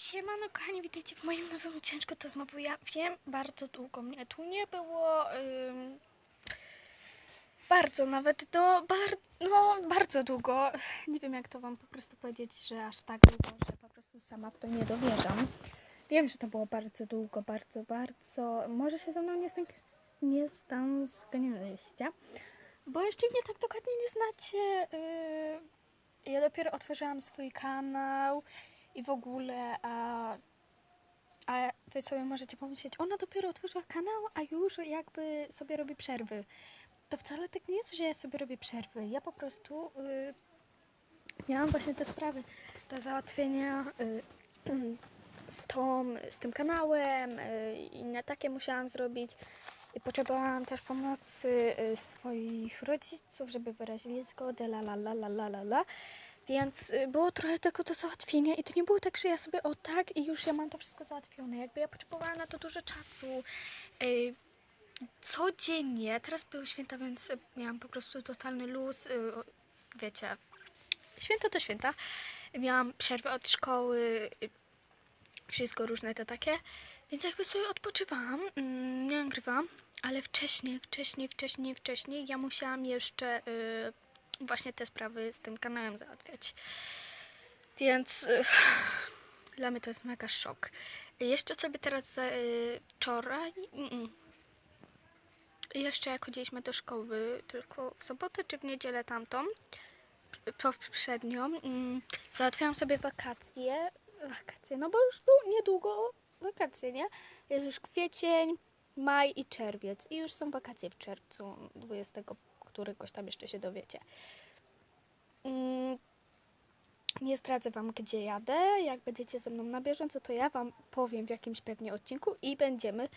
Siemano kochani, witajcie w moim nowym odcinku, to znowu ja wiem, bardzo długo mnie tu nie było, ym, bardzo nawet, no, bar, no bardzo długo, nie wiem jak to wam po prostu powiedzieć, że aż tak długo, że po prostu sama w to nie dowierzam. Wiem, że to było bardzo długo, bardzo, bardzo, może się ze mną nie, stan- nie stęskniliście, bo jeszcze mnie tak dokładnie nie znacie, yy, ja dopiero otworzyłam swój kanał, i w ogóle, a, a wy sobie możecie pomyśleć, ona dopiero otworzyła kanał, a już jakby sobie robi przerwy. To wcale tak nie jest, że ja sobie robię przerwy. Ja po prostu y, miałam właśnie te sprawy do załatwienia y, z, tą, z tym kanałem, y, inne takie musiałam zrobić. I potrzebowałam też pomocy y, swoich rodziców, żeby wyrazili zgodę, la la la la la la la. Więc y, było trochę tego do załatwienia i to nie było tak, że ja sobie o tak i już ja mam to wszystko załatwione. Jakby ja potrzebowałam na to dużo czasu. y, Codziennie, teraz były święta, więc miałam po prostu totalny luz. y, Wiecie, święta to święta. Miałam przerwę od szkoły, wszystko różne te takie. Więc jakby sobie odpoczywałam, mm, nie nagrywałam, ale wcześniej, wcześniej, wcześniej, wcześniej ja musiałam jeszcze y, właśnie te sprawy z tym kanałem załatwiać. Więc y, dla mnie to jest mega szok. Jeszcze sobie teraz y, wczoraj. Mm, jeszcze jak chodziliśmy do szkoły, tylko w sobotę czy w niedzielę tamtą, poprzednią, mm, załatwiałam sobie wakacje. Wakacje, no bo już tu niedługo wakacje, nie? Jest już kwiecień, maj i czerwiec. I już są wakacje w czerwcu 20 któregoś tam jeszcze się dowiecie. Mm, Nie zdradzę Wam, gdzie jadę. Jak będziecie ze mną na bieżąco, to ja Wam powiem w jakimś pewnie odcinku i będziemy.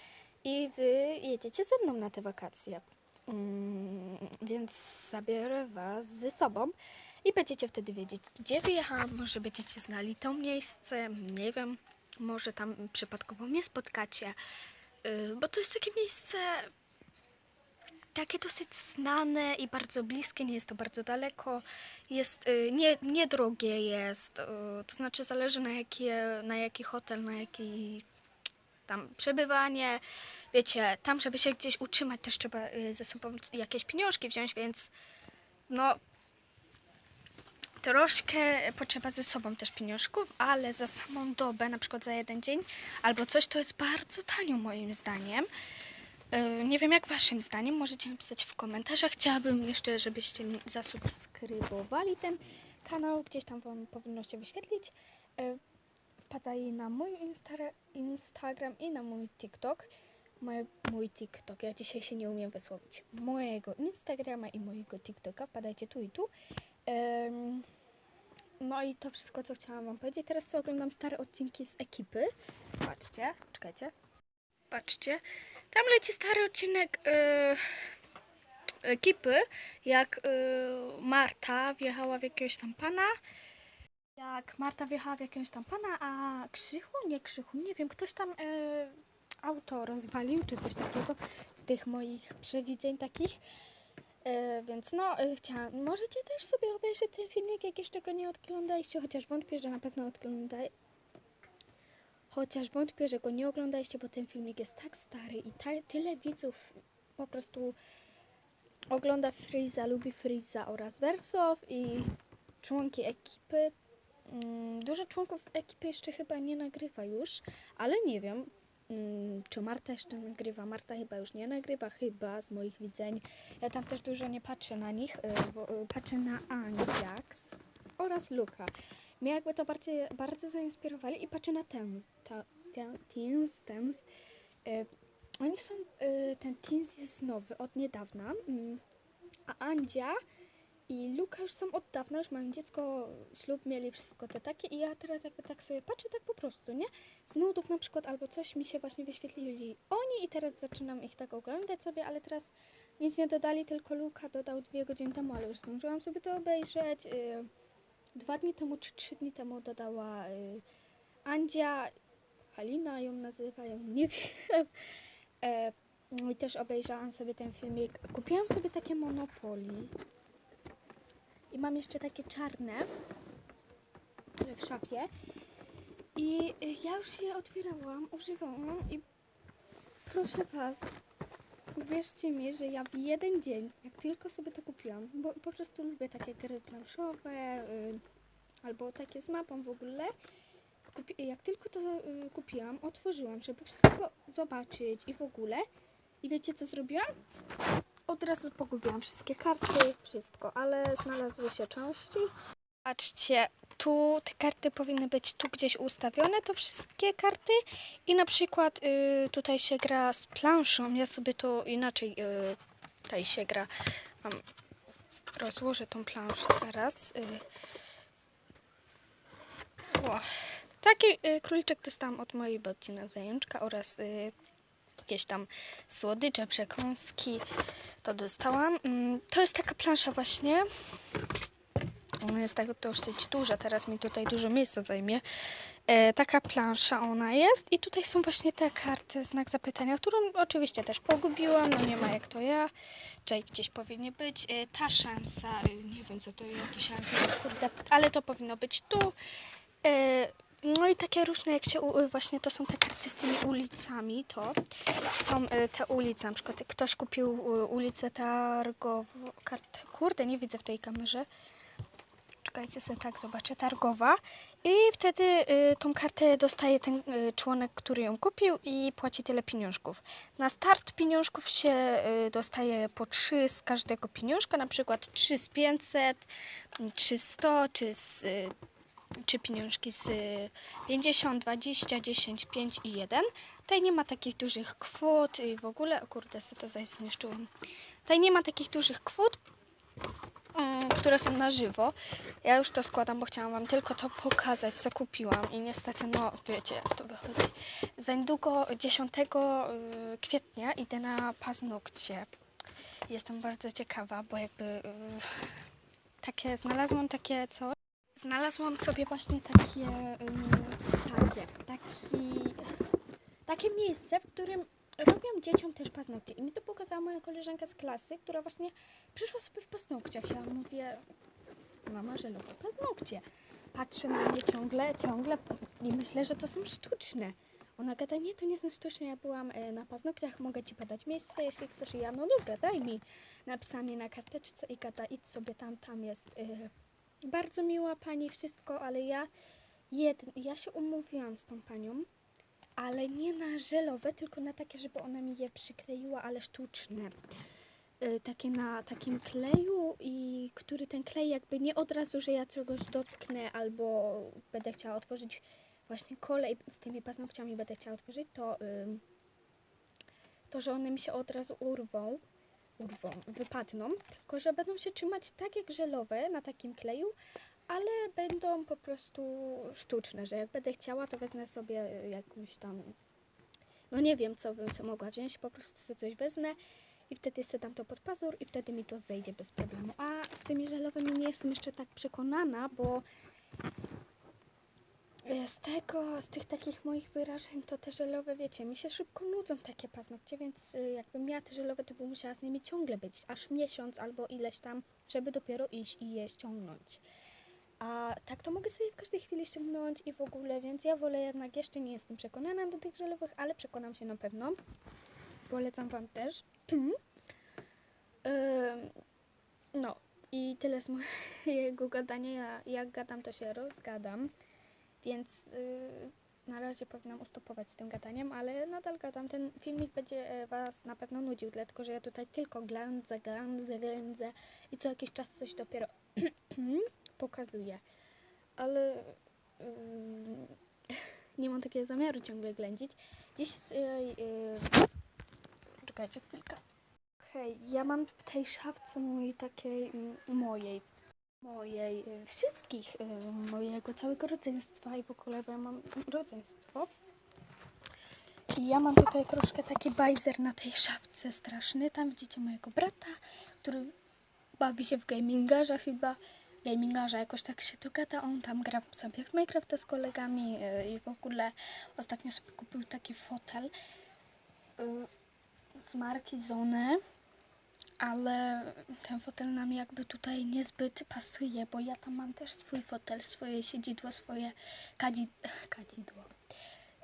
I Wy jedziecie ze mną na te wakacje. Mm, Więc zabiorę Was ze sobą i będziecie wtedy wiedzieć, gdzie wyjechałam. Może będziecie znali to miejsce, nie wiem. Może tam przypadkowo mnie spotkacie. Y, Bo to jest takie miejsce takie dosyć znane i bardzo bliskie, nie jest to bardzo daleko, jest y, nie, niedrogie jest, y, to znaczy zależy na, jakie, na jaki hotel, na jaki tam przebywanie, wiecie, tam żeby się gdzieś utrzymać też trzeba y, ze sobą jakieś pieniążki wziąć, więc no troszkę potrzeba ze sobą też pieniążków, ale za samą dobę, na przykład za jeden dzień albo coś, to jest bardzo tanio moim zdaniem. Yy, Nie wiem jak waszym zdaniem, możecie napisać w komentarzach. Chciałabym jeszcze, żebyście zasubskrybowali ten kanał, gdzieś tam wam powinno się wyświetlić. Yy, Wpadaj na mój Insta- Instagram i na mój TikTok. Mój TikTok, ja dzisiaj się nie umiem wysłowić. Mojego Instagrama i mojego TikToka, wpadajcie tu i tu. No i to wszystko, co chciałam wam powiedzieć. Teraz sobie oglądam stare odcinki z ekipy. Patrzcie, czekajcie. Patrzcie. Tam leci stary odcinek yy, ekipy, jak yy, Marta wjechała w jakiegoś tam pana. Jak Marta wjechała w jakiegoś tam pana, a Krzychu, nie Krzychu, nie wiem, ktoś tam yy, auto rozwalił, czy coś takiego z tych moich przewidzeń takich. Więc no, yy, chciałam, możecie też sobie obejrzeć ten filmik, jak jeszcze go nie oglądaliście, chociaż wątpię, że na pewno oglądaj, Chociaż wątpię, że go nie oglądaliście, bo ten filmik jest tak stary i ta, tyle widzów po prostu ogląda Freeza, lubi Freeza oraz Wersow i członki ekipy. Mm, Dużo członków ekipy jeszcze chyba nie nagrywa już, ale nie wiem, mm, czy Marta jeszcze nagrywa. Marta chyba już nie nagrywa, chyba z moich widzeń. Ja tam też dużo nie patrzę na nich, y, bo y, patrzę na Anjax oraz Luka mnie jakby to bardzo, bardzo zainspirowali i patrzę na ten, Teens, Tens. E, oni są, e, ten Teens jest nowy od niedawna, mm, a Andzia i Luka już są od dawna, już mają dziecko, ślub mieli, wszystko te takie i ja teraz jakby tak sobie patrzę, tak po prostu, nie? Z nudów na przykład albo coś mi się właśnie wyświetlili oni i teraz zaczynam ich tak oglądać sobie, ale teraz nic nie dodali, tylko Luka dodał dwie godziny temu, ale już zdążyłam sobie to obejrzeć. y, dwa dni temu czy trzy dni temu dodała y, Andzia, Halina ją nazywają, nie wiem. E, no I też obejrzałam sobie ten filmik. Kupiłam sobie takie Monopoly. I mam jeszcze takie czarne w szafie. I y, ja już je otwierałam, używałam i proszę Was, uwierzcie mi, że ja w jeden dzień, jak tylko sobie to kupiłam, bo po prostu lubię takie gry planszowe y, albo takie z mapą w ogóle, Kupi- jak tylko to y, kupiłam, otworzyłam, żeby wszystko zobaczyć i w ogóle. I wiecie co zrobiłam? Od razu pogubiłam wszystkie karty, wszystko, ale znalazły się części. Patrzcie, tu te karty powinny być tu gdzieś ustawione, to wszystkie karty. I na przykład y, tutaj się gra z planszą. Ja sobie to inaczej y, tutaj się gra. Mam, rozłożę tą planszę zaraz. Y. O. Taki y, króliczek dostałam od mojej babci na zajęczka oraz y, jakieś tam słodycze, przekąski. To dostałam. Mm, To jest taka plansza właśnie. Ona jest tak dosyć duża, teraz mi tutaj dużo miejsca zajmie. E, taka plansza ona jest i tutaj są właśnie te karty, znak zapytania, którą oczywiście też pogubiłam, no nie ma jak to ja. Tutaj gdzieś powinien być. E, ta szansa, e, nie wiem co to jest, to szansa, kurde, ale to powinno być tu. E, no i takie różne, jak się u- właśnie to są te karty z tymi ulicami, to są e, te ulice, na przykład ktoś kupił e, ulicę targową, kart, kurde, nie widzę w tej kamerze. Czekajcie sobie tak, zobaczę, targowa. I wtedy y, tą kartę dostaje ten y, członek, który ją kupił i płaci tyle pieniążków. Na start pieniążków się y, dostaje po 3 z każdego pieniążka, na przykład 3 z 500, 3 z 100, czy z y, czy pieniążki z y, 50, 20, 10, 5 i 1. Tutaj nie ma takich dużych kwot i w ogóle, o kurde, sobie to zaś zniszczyłam. Tutaj nie ma takich dużych kwot, które są na żywo. Ja już to składam, bo chciałam Wam tylko to pokazać, co kupiłam i niestety, no wiecie jak to wychodzi. Za niedługo 10 y, kwietnia idę na paznokcie. Jestem bardzo ciekawa, bo jakby y, takie, znalazłam takie coś. Znalazłam sobie właśnie takie, ym, takie, taki, takie miejsce, w którym robią dzieciom też paznokcie. I mi to pokazała moja koleżanka z klasy, która właśnie przyszła sobie w paznokciach. Ja mówię, mama, że lubię paznokcie. Patrzę na mnie ciągle, ciągle i myślę, że to są sztuczne. Ona gada, nie, to nie są sztuczne, ja byłam e, na paznokciach, mogę Ci podać miejsce, jeśli chcesz. I ja, no dobra, daj mi. Napisała mi na karteczce i gada, idź sobie tam, tam jest... E, bardzo miła pani, wszystko, ale ja, jed, ja się umówiłam z tą panią, ale nie na żelowe, tylko na takie, żeby ona mi je przykleiła, ale sztuczne. Y, takie na takim kleju i który ten klej jakby nie od razu, że ja czegoś dotknę albo będę chciała otworzyć właśnie kolej z tymi paznokciami będę chciała otworzyć, to, to że one mi się od razu urwą urwą, wypadną, tylko że będą się trzymać tak jak żelowe na takim kleju, ale będą po prostu sztuczne, że jak będę chciała, to wezmę sobie jakąś tam, no nie wiem co bym co mogła wziąć, po prostu sobie coś wezmę i wtedy sobie dam to pod pazur i wtedy mi to zejdzie bez problemu. A z tymi żelowymi nie jestem jeszcze tak przekonana, bo z tego, z tych takich moich wyrażeń, to te żelowe, wiecie, mi się szybko nudzą takie paznokcie, więc y, jakbym miała te żelowe, to bym musiała z nimi ciągle być, aż miesiąc albo ileś tam, żeby dopiero iść i je ściągnąć. A tak to mogę sobie w każdej chwili ściągnąć i w ogóle, więc ja wolę jednak, jeszcze nie jestem przekonana do tych żelowych, ale przekonam się na pewno. Polecam Wam też. No i tyle z mojego gadania. Ja, jak gadam, to się rozgadam. Więc y, na razie powinnam ustopować z tym gadaniem, ale nadal gadam. Ten filmik będzie e, Was na pewno nudził, dlatego że ja tutaj tylko ględzę, ględzę, ględzę i co jakiś czas coś dopiero pokazuję. Ale y, nie mam takiego zamiaru ciągle ględzić. Dziś... Y, y, czekajcie chwilkę. Okej, ja mam w tej szafce mojej takiej, mojej, mojej, y, wszystkich, mojego całego rodzeństwa i w ogóle, bo ja mam rodzeństwo. I ja mam tutaj troszkę taki bajzer na tej szafce straszny. Tam widzicie mojego brata, który bawi się w gamingarza chyba. Gamingarza jakoś tak się to gada. On tam gra sobie w Minecrafta z kolegami y, i w ogóle ostatnio sobie kupił taki fotel y, z marki Zone. ale ten fotel nam jakby tutaj niezbyt pasuje, bo ja tam mam też swój fotel, swoje siedzidło, swoje kadzi... kadzidło.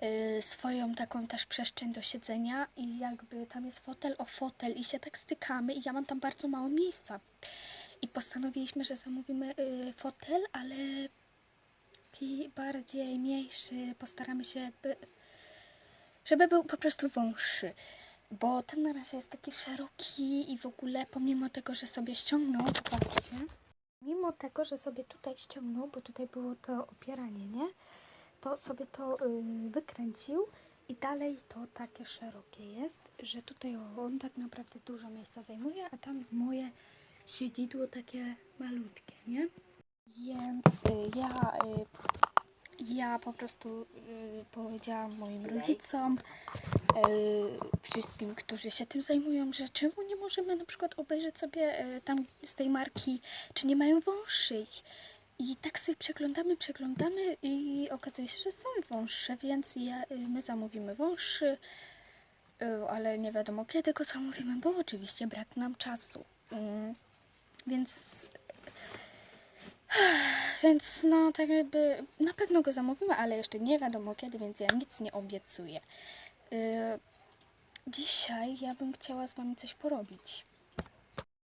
Yy, swoją taką też przestrzeń do siedzenia i jakby tam jest fotel o fotel i się tak stykamy i ja mam tam bardzo mało miejsca. I postanowiliśmy, że zamówimy yy, fotel, ale taki bardziej mniejszy, postaramy się jakby, żeby był po prostu wąższy. Bo ten na razie jest taki szeroki i w ogóle pomimo tego, że sobie ściągnął, popatrzcie, mimo tego, że sobie tutaj ściągnął, bo tutaj było to opieranie, nie? To sobie to yy, wykręcił i dalej to takie szerokie jest, że tutaj on tak naprawdę dużo miejsca zajmuje, a tam moje siedzidło takie malutkie, nie? Więc y, ja, y, ja po prostu y, powiedziałam moim rodzicom, wszystkim, którzy się tym zajmują, że czemu nie możemy na przykład obejrzeć sobie tam z tej marki, czy nie mają wąższych. I tak sobie przeglądamy, przeglądamy i okazuje się, że są wąższe, więc ja, my zamówimy wąższy, y, ale nie wiadomo kiedy go zamówimy, bo oczywiście brak nam czasu. Więc więc no tak jakby na pewno go zamówimy, ale jeszcze nie wiadomo kiedy, więc ja nic nie obiecuję. Yy, dzisiaj ja bym chciała z wami coś porobić.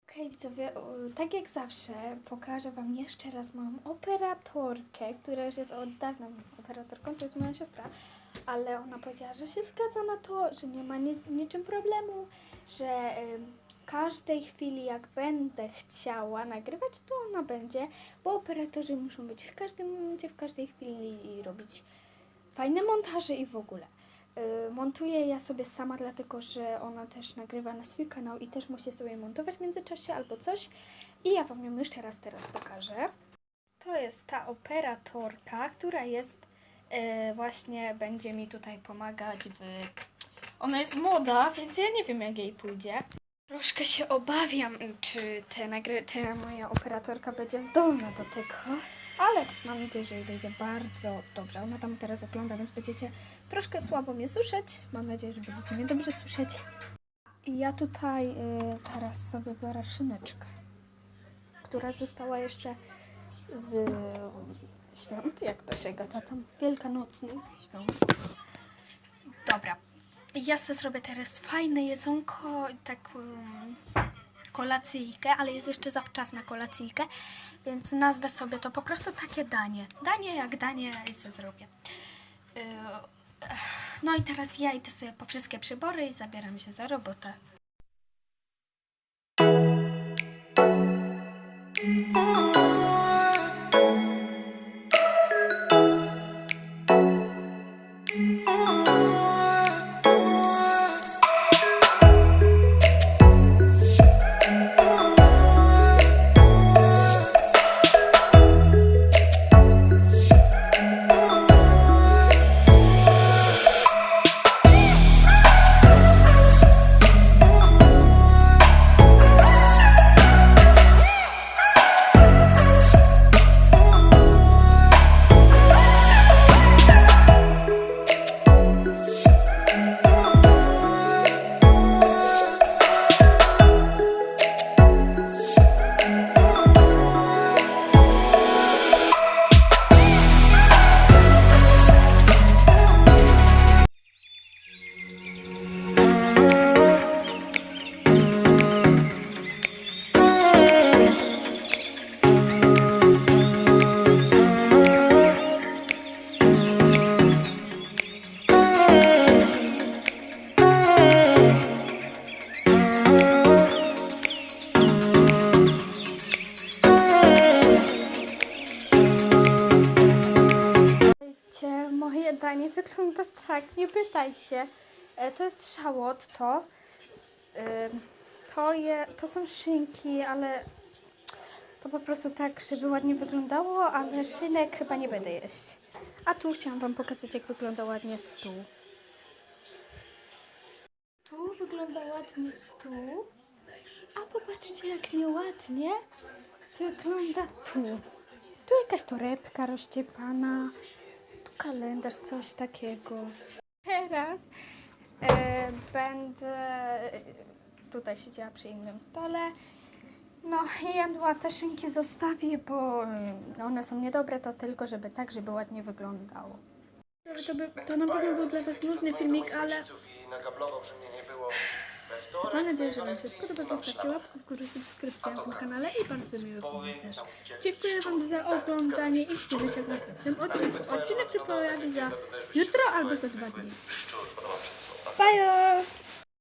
Okej widzowie, o, tak jak zawsze pokażę wam jeszcze raz moją operatorkę, która już jest od dawna operatorką, to jest moja siostra, ale ona powiedziała, że się zgadza na to, że nie ma ni niczym problemu, że ym, każdej chwili jak będę chciała nagrywać, to ona będzie, bo operatorzy muszą być w każdym momencie, w każdej chwili i robić fajne montaże i w ogóle. Montuję ja sobie sama, dlatego że ona też nagrywa na swój kanał i też musi sobie montować w międzyczasie albo coś. I ja Wam ją jeszcze raz teraz pokażę. To jest ta operatorka, która jest y, właśnie, będzie mi tutaj pomagać w... Ona jest moda, więc ja nie wiem jak jej pójdzie. Troszkę się obawiam, czy te nagry... ta moja operatorka będzie zdolna do tego. Ale mam nadzieję, że jej będzie bardzo dobrze. Ona tam teraz ogląda, więc będziecie troszkę słabo mnie słyszeć. Mam nadzieję, że będziecie mnie dobrze słyszeć. I ja tutaj y, teraz sobie biorę szyneczkę, która została jeszcze z świąt, jak to się gada tam, wielkanocnych świąt. Dobra. Ja sobie zrobię teraz fajne jedzonko, tak um, kolacyjkę, ale jest jeszcze za wczas na kolacyjkę, więc nazwę sobie to po prostu takie danie. Danie jak danie i sobie zrobię. Yy, No i teraz ja idę sobie po wszystkie przybory i zabieram się za robotę. Słuchajcie, wygląda tak, nie pytajcie. E, To jest szałot, to. Ym, To, je, to są szynki, ale to po prostu tak, żeby ładnie wyglądało, ale szynek chyba nie będę jeść. A tu chciałam Wam pokazać, jak wygląda ładnie stół. Tu wygląda ładnie stół, a popatrzcie, jak nieładnie wygląda tu. Tu jakaś torebka rozciepana, kalendarz, coś takiego. Teraz e, będę tutaj siedziała przy innym stole. No i jadła te szynki zostawię, bo y, one są niedobre, to tylko żeby tak, żeby ładnie wyglądało. To, by, to na pewno był dla Was nudny filmik, ale mam nadzieję, że Wam się spodoba. Zostawcie łapkę w górę, subskrypcję na kanale i bardzo miły komentarz. Dziękuję Wam za oglądanie i widzimy się w następnym odcinku. Odcinek się pojawi za jutro albo za dwa dni. Bye!